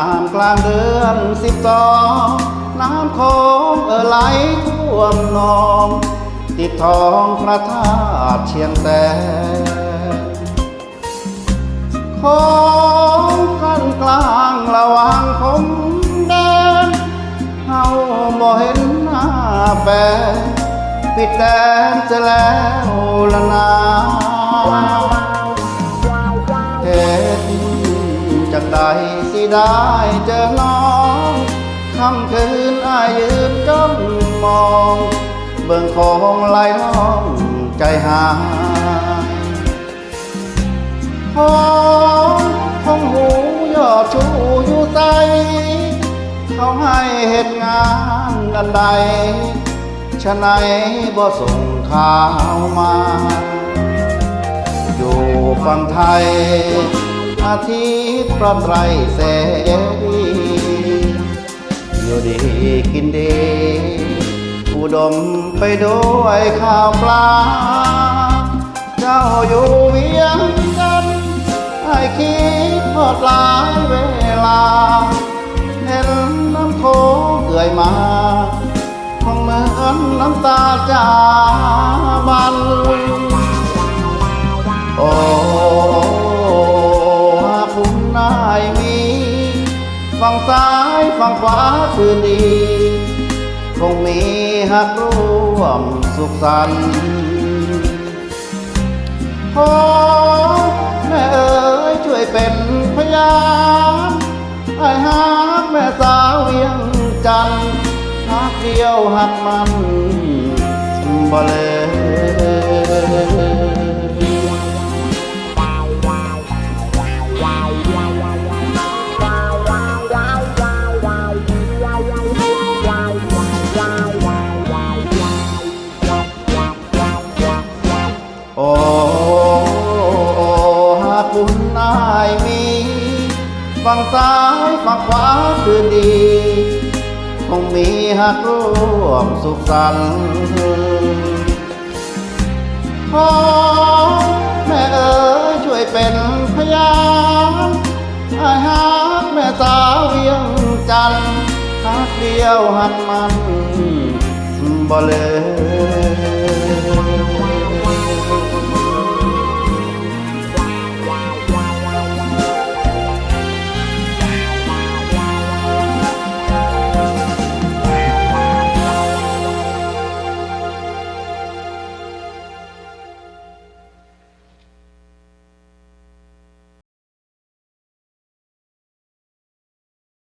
ามกลางเดือนสิบสองน้ำโคงเออไหลท่วมนอง ติดทองพระธาตุเชียงแสนของกันกลางระหว่างผมแดนเฮาบ่เห็นหน้าแฟนปิดแดนจะแล้วละนา สิได้เจอน้องค่ำคืนอายืนจ้องมอง เบิ่งของไหลน้องใจหายของของหูยอดชูอยู่ใตเขาให้เหตุงานอันใดฉะไหนบ่ส่งข่าวมา อยู่ฝั่งไทย อาทิตย์ประไรเสรีอยู่ดีกินดีอุดมไปด้วยข้าวปลา เจ้าอยู่เวียงจันให้คิดทอดหลายเวลา เห็นน้ำโคงเอื่อยมาคงเหมือนน้ำตาจาบันายมีฝั่งซ้ายฝั่งขวาคืนดีคงมีหักร่วมสุขสันต์ขอแม่เอ๋ยช่วยเป็นพยานไอ้หักแม่สาวเวียงจันทน์หักเดียวหักมันบ่เลย ฝั่งซ้ายฝั่งขวาคืนดีคงมีหักร่วมสุขสันต์ขอแม่เอ๋ยช่วยเป็นพยานไอ้หักแม่สาวเวียงจันทน์หักเดียวหักมันบ่เลย